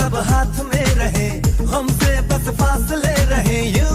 सब हाथ में रहे हमसे बस फासले रहे यूँ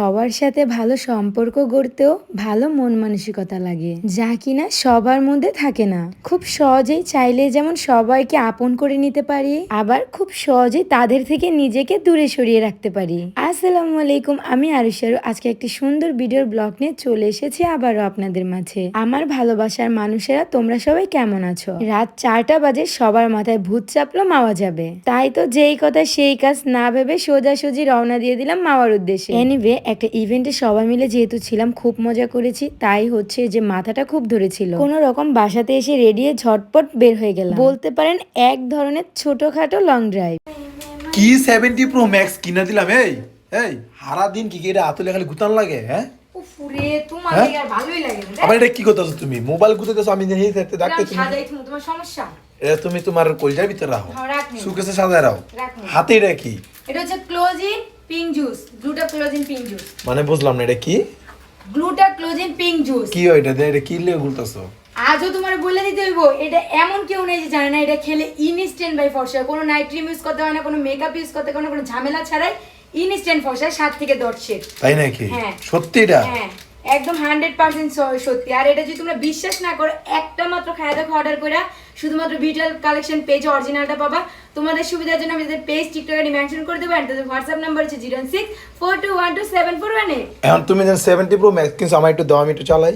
সবার সাথে ভালো সম্পর্ক গড়তেও ভালো মন মানসিকতা লাগে। যা কিনা সবার মধ্যে থাকে না। খুব সহজেই চাইলে যেমন সবাইকে আপন করে নিতে পারি, আবার খুব সহজেই তাদের থেকে নিজেকে দূরে সরিয়ে রাখতে পারি। আসসালামু আলাইকুম, আমি আরুষারু আজকে একটি সুন্দর ভিডিওর ব্লগ নিয়ে চলে এসেছি আবারও আপনাদের মাঝে। আমার ভালোবাসার মানুষেরা, তোমরা সবাই কেমন আছো? রাত চারটা বাজে, সবার মাথায় ভূত চাপলো, মাওয়া যাবে। তাই তো যেই কথা সেই কাজ না ভেবে সোজাসুজি রওনা দিয়ে দিলাম মাওয়ার উদ্দেশ্যে। এনিওয়ে একটা ইভেন্টে সবাই মিলে যেহেতু ছিলাম খুব মজা করেছি। তাই হচ্ছে যে মাথাটা খুব ধরেছিল। কোন রকম বাসাতে এসে রেডি হয়ে ঝটপট বের হয়ে গেলাম। বলতে পারেন এক ধরনের ছোটখাটো লং ড্রাইভ কি সেভেন্টি প্রো ম্যাক্স কিনা দিলাম এই এই হারা দিন কি এটা আতুলে খালি গুতান লাগে হ্যাঁ? হ্যাঁ? আর ভালোই লাগে না আবার এটা কি করতেছো তুমি? মোবাইল গুতাতেছো আমি জানি থাকতে ডাকতে তুমি সাজাই তুমি তোমার সমস্যা? এটা তুমি তোমার কলজার ভিতরে রাখো। হ্যাঁ। সুকেসে সাজায় রাখো। হাতে এটা কি? এটা হচ্ছে ক্লোজিন পিঙ্ক জুস গ্লুটা ক্লোজিন পিঙ্ক জুস মানে বুঝলাম না এটা কি? গ্লুটা ক্লোজিন পিঙ্ক জুস কি হয় এটা এটা কি লিয়ে গুলতেছো? আজও তোমার বলে দিতে হইব এটা এমন কেউ নেই যে জানে না এটা খেলে ইনস্ট্যান্ট বাই ফর্সা কোনো নাইট ক্রিম ইউজ করতে হয় না কোনো মেকআপ ইউজ করতে হয় না কোনো ঝামেলা ছাড়াই ইনস্ট্যান্ট ফর্সা সাত থেকে দশ শেড তাই নাকি? হ্যাঁ। সত্যি এটা? হ্যাঁ একদম হান্ড্রেড পার্সেন্ট সত্যি। আর এটা যদি তোমরা বিশ্বাস না করো একটা মাত্র খাওয়া দেখো অর্ডার করে শুধুমাত্র ভিডিওল কালেকশন পেজ অরিজিনালটা পাবা। তোমাদের সুবিধার জন্য আমি পেজ টিকটকে মেনশন করে দেবো আর তাদের হোয়াটসঅ্যাপ নাম্বার হচ্ছে zero six four two one two seven four one eight এখন তুমি যেন সেভেন্টি প্রো ম্যাক্স কিন্তু আমার একটু দাও আমি একটু চালাই।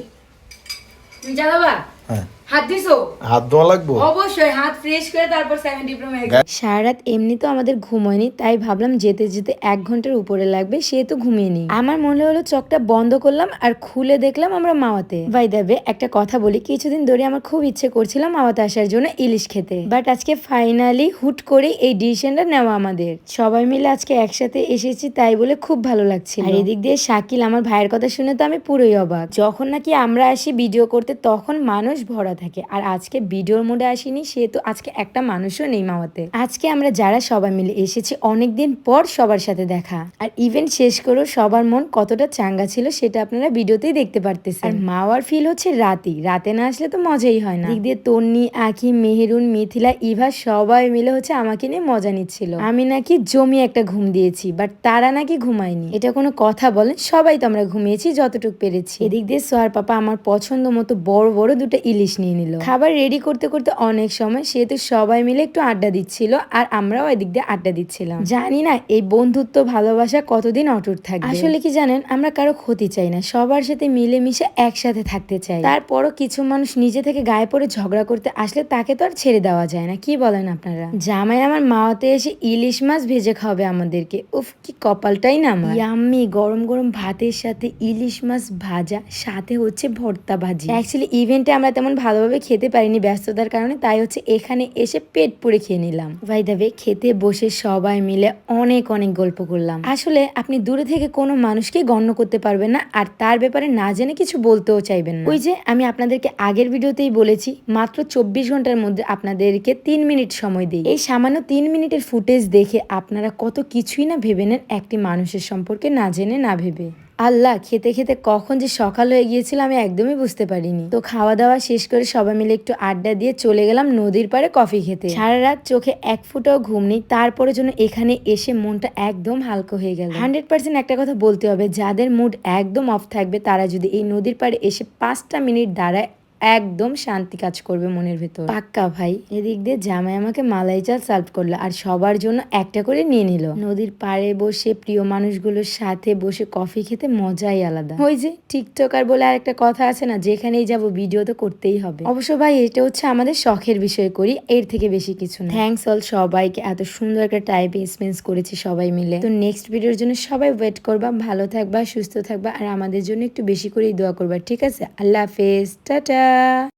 তুমি চালাবা? হ্যাঁ। হাত দিছো? হাত ধোয়া লাগবো? অবশ্যই হাত ফ্রেশ করে তারপর সেভেন্টি প্রো ম্যাক্স সারা রাত এমনি তো আমাদের ঘুম হয়নি তাই ভাবলাম যেতে যেতে এক ঘণ্টার উপরে লাগবে ঘুমিয়ে আমার মনে হলো চোখটা বন্ধ করলাম আর খুলে দেখলাম আমরা মাওয়াতে। দেবে একটা কথা বলি কিছুদিন ধরে আমার খুব ইচ্ছে করছিল মাওয়াতে আসার জন্য ইলিশ খেতে। বাট আজকে ফাইনালি হুট করে এই ডিসিশনটা নেওয়া আমাদের। সবাই মিলে আজকে একসাথে এসেছি তাই বলে খুব ভালো লাগছে আর এদিক দিয়ে শাকিল আমার ভাইয়ের কথা শুনে তো আমি পুরোই অবাক। যখন নাকি আমরা আসি ভিডিও করতে তখন মানুষ ভরা থাকে। আর আজকে ভিডিওর মোডে আসিনি, সেহেতু আজকে একটা মানুষও নেই মাওয়াতে আজকে আমরা যারা সবাই মিলে এসেছি, অনেকদিন পর সবার সাথে দেখা। আর ইভেন্ট শেষ করেও সবার মন কতটা চাঙ্গা ছিল, সেটা আপনারা ভিডিওতেই দেখতে পারতেছেন। আর মাওয়ার ফিল হচ্ছে রাতি। রাতে না আসলে তো মজাই হয় না। দিয়ে তন্নি, আখি, মেহেরুন, মিথিলা, ইভা সবাই মিলে হচ্ছে আমাকে নিয়ে মজা নিচ্ছিল। আমি নাকি জমি একটা ঘুম দিয়েছি বাট তারা নাকি ঘুমায়নি। এটা কোনো কথা বলেন? সবাই তো আমরা ঘুমিয়েছি যতটুকু পেরেছি। এদিক দিয়ে সোয়ার পাপা আমার পছন্দ মতো বড় বড় দুটো ইলিশ নিয়ে নিল। খাবার রেডি করতে করতে অনেক সময় সেহেতু সবাই মিলে একটু আড্ডা দিচ্ছিল আর আমরাও এদিক দিয়ে আড্ডা দিচ্ছিলাম। জানি না এই বন্ধুত্ব ভালোবাসা কতদিন অটুট থাকবে? আসলে কি জানেন আমরা কারও ক্ষতি চাই না সবার সাথে মিলেমিশে একসাথে থাকতে চাই। তারপরও কিছু মানুষ নিজে থেকে গায়ে পড়ে ঝগড়া করতে আসলে তাকে তো আর ছেড়ে দেওয়া যায় না কি বলেন আপনারা? জামাই আমার মাওয়াতে এসে ইলিশ মাছ ভেজে খাওয়াবে আমাদেরকে উফ কি কপালটাই না আমার। ইয়াম্মি গরম গরম ভাতের সাথে ইলিশ মাছ ভাজা সাথে হচ্ছে ভর্তা ভাজি। অ্যাকচুয়ালি ইভেন্টে আমরা তেমন ভালোভাবে খেতে পারিনি ব্যস্ততার কারণে, তাই হচ্ছে এখানে এসে পেট পুড়ে খেয়ে নিলাম। ভাই দাবে খেতে বসে সবাই মিলে অনেক অনেক গল্প করলাম। আসলে আপনি দূরে থেকে কোনো মানুষকে গণ্য করতে পারবেন না, আর তার ব্যাপারে না জেনে কিছু বলতেও চাইবেন না। ওই যে আমি আপনাদেরকে আগের ভিডিওতেই বলেছি, মাত্র চব্বিশ ঘণ্টার মধ্যে আপনাদেরকে তিন মিনিট সময় দিই। এই সামান্য তিন মিনিটের ফুটেজ দেখে আপনারা কত কিছুই না ভেবে নেন একটি মানুষের সম্পর্কে না জেনে না ভেবে। আল্লাহ, খেতে খেতে কখন যে সকাল হয়ে গিয়েছিল আমি একদমই বুঝতে পারিনি। তো খাওয়া দাওয়া শেষ করে সবাই মিলে একটু আড্ডা দিয়ে চলে গেলাম নদীর পাড়ে কফি খেতে। সারা রাত চোখে এক ফুটাও ঘুম নেই, তারপরে যেন এখানে এসে মনটা একদম হালকা হয়ে গেল। হান্ড্রেড পার্সেন্ট একটা কথা বলতে হবে, যাদের মুড একদম অফ থাকবে, তারা যদি এই নদীর পাড়ে এসে পাঁচটা মিনিট দাঁড়ায় একদম শান্তি কাজ করবে মনের ভেতর। পাক্কা ভাই, এদিক দিয়ে জামাই আমাকে মালাই চাল সার্ভ করল আর সবার জন্য একটা করে নিয়ে নিল। নদীর পাড়ে বসে প্রিয় মানুষগুলোর সাথে বসে কফি খেতে মজাই আলাদা। ওই যে টিকটকার বলে আর একটা কথা আছে না, যেখানেই যাব ভিডিও তো করতেই হবে। অবশ্য ভাই, এটা হচ্ছে আমাদের শখের বিষয় করি, এর থেকে বেশি কিছু না। থ্যাংকস অল সবাইকে, এত সুন্দর একটা টাইপ স্পেন্স করেছি সবাই মিলে। তো নেক্সট ভিডিওর জন্য সবাই ওয়েট করবা, ভালো থাকবা, সুস্থ থাকবা, আর আমাদের জন্য একটু বেশি করেই দোয়া করবা, ঠিক আছে? আল্লাহ হাফেজ, টাটা! Dadah.